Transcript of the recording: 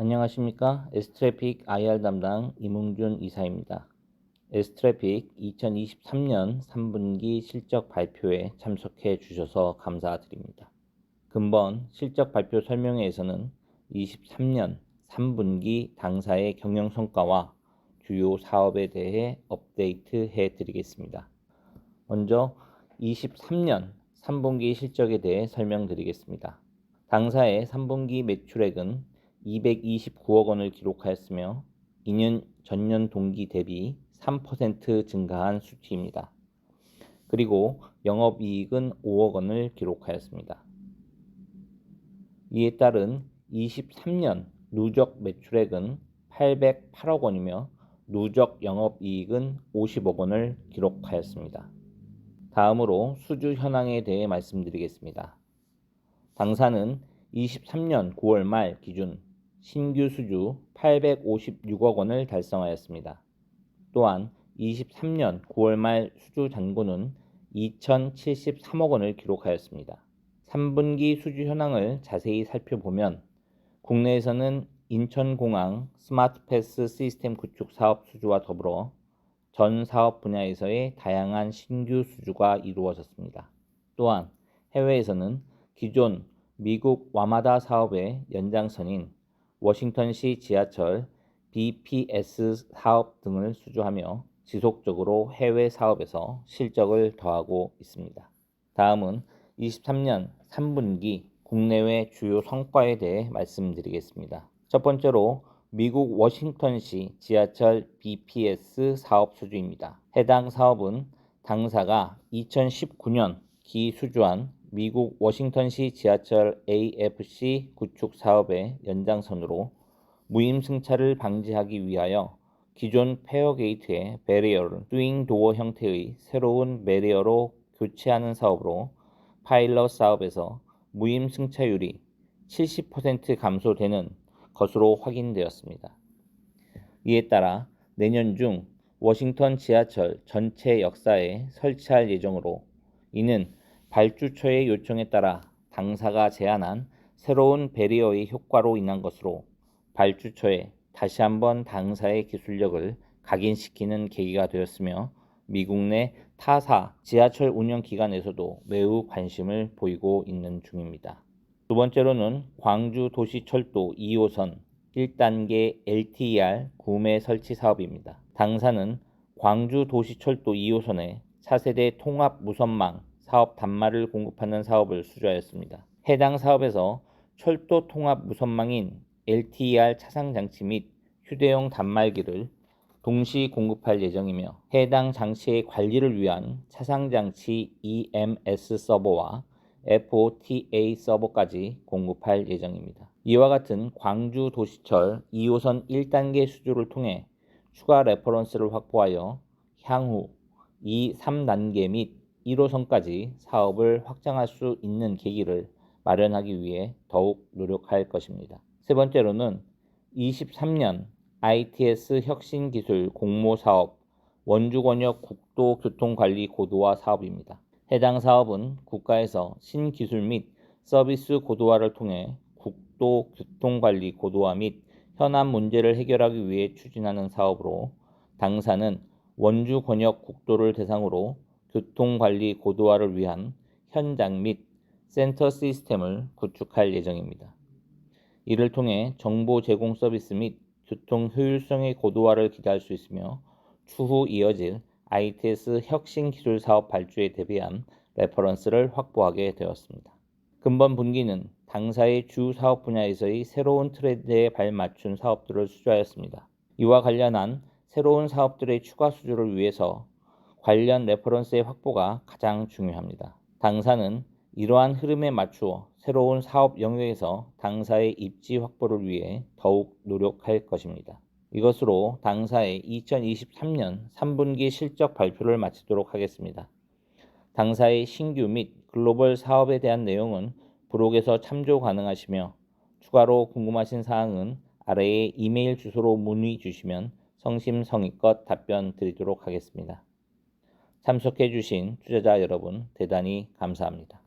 안녕하십니까. 에스트래픽 IR 담당 이문균 이사입니다. 에스트래픽 2023년 3분기 실적 발표에 참석해 주셔서 감사드립니다. 근본 실적 발표 설명회에서는 23년 3분기 당사의 경영 성과와 주요 사업에 대해 업데이트 해 드리겠습니다. 먼저 23년 3분기 실적에 대해 설명드리겠습니다. 당사의 3분기 매출액은 229억 원을 기록하였으며 이는 전년 동기 대비 3% 증가한 수치입니다. 그리고 영업이익은 5억 원을 기록하였습니다. 이에 따른 23년 누적 매출액은 808억 원이며 누적 영업이익은 50억 원을 기록하였습니다. 다음으로 수주 현황에 대해 말씀드리겠습니다. 당사는 23년 9월 말 기준 신규 수주 856억 원을 달성하였습니다. 또한 23년 9월 말 수주 잔고는 2,073억 원을 기록하였습니다. 3분기 수주 현황을 자세히 살펴보면 국내에서는 인천공항 스마트패스 시스템 구축 사업 수주와 더불어 전 사업 분야에서의 다양한 신규 수주가 이루어졌습니다. 또한 해외에서는 기존 미국 와마다 사업의 연장선인 워싱턴시 지하철 BPS 사업 등을 수주하며 지속적으로 해외 사업에서 실적을 더하고 있습니다. 다음은 23년 3분기 국내외 주요 성과에 대해 말씀드리겠습니다. 첫 번째로 미국 워싱턴시 지하철 BPS 사업 수주입니다. 해당 사업은 당사가 2019년 기 수주한 미국 워싱턴시 지하철 AFC 구축 사업의 연장선으로 무임 승차를 방지하기 위하여 기존 페어 게이트의 베리어를 스윙 도어 형태의 새로운 베리어로 교체하는 사업으로 파일럿 사업에서 무임 승차율이 70% 감소되는 것으로 확인되었습니다. 이에 따라 내년 중 워싱턴 지하철 전체 역사에 설치할 예정으로 이는 발주처의 요청에 따라 당사가 제안한 새로운 베리어의 효과로 인한 것으로 발주처에 다시 한번 당사의 기술력을 각인시키는 계기가 되었으며 미국 내 타사 지하철 운영 기관에서도 매우 관심을 보이고 있는 중입니다. 두 번째로는 광주 도시철도 2호선 1단계 LTER 구매 설치 사업입니다. 당사는 광주 도시철도 2호선의 차세대 통합 무선망 사업 단말을 공급하는 사업을 수주하였습니다. 해당 사업에서 철도 통합 무선망인 LTER 차상 장치 및 휴대용 단말기를 동시 공급할 예정이며 해당 장치의 관리를 위한 차상 장치 EMS 서버와 FOTA 서버까지 공급할 예정입니다. 이와 같은 광주 도시철 2호선 1단계 수주를 통해 추가 레퍼런스를 확보하여 향후 2, 3단계 및 1호선까지 사업을 확장할 수 있는 계기를 마련하기 위해 더욱 노력할 것입니다. 세 번째로는 23년 ITS 혁신 기술 공모 사업 원주권역 국도 교통관리 고도화 사업입니다. 해당 사업은 국가에서 신기술 및 서비스 고도화를 통해 국도 교통관리 고도화 및 현안 문제를 해결하기 위해 추진하는 사업으로 당사는 원주 권역 국도를 대상으로 교통관리 고도화를 위한 현장 및 센터 시스템을 구축할 예정입니다. 이를 통해 정보 제공 서비스 및 교통 효율성의 고도화를 기대할 수 있으며 추후 이어질 ITS 혁신 기술 사업 발주에 대비한 레퍼런스를 확보하게 되었습니다. 근본 분기는 당사의 주 사업 분야에서의 새로운 트렌드에 발맞춘 사업들을 수주하였습니다. 이와 관련한 새로운 사업들의 추가 수주를 위해서 관련 레퍼런스의 확보가 가장 중요합니다. 당사는 이러한 흐름에 맞추어 새로운 사업 영역에서 당사의 입지 확보를 위해 더욱 노력할 것입니다. 이것으로 당사의 2023년 3분기 실적 발표를 마치도록 하겠습니다. 당사의 신규 및 글로벌 사업에 대한 내용은 브록에서 참조 가능하시며 추가로 궁금하신 사항은 아래의 이메일 주소로 문의 주시면 성심성의껏 답변 드리도록 하겠습니다. 참석해 주신 투자자 여러분 대단히 감사합니다.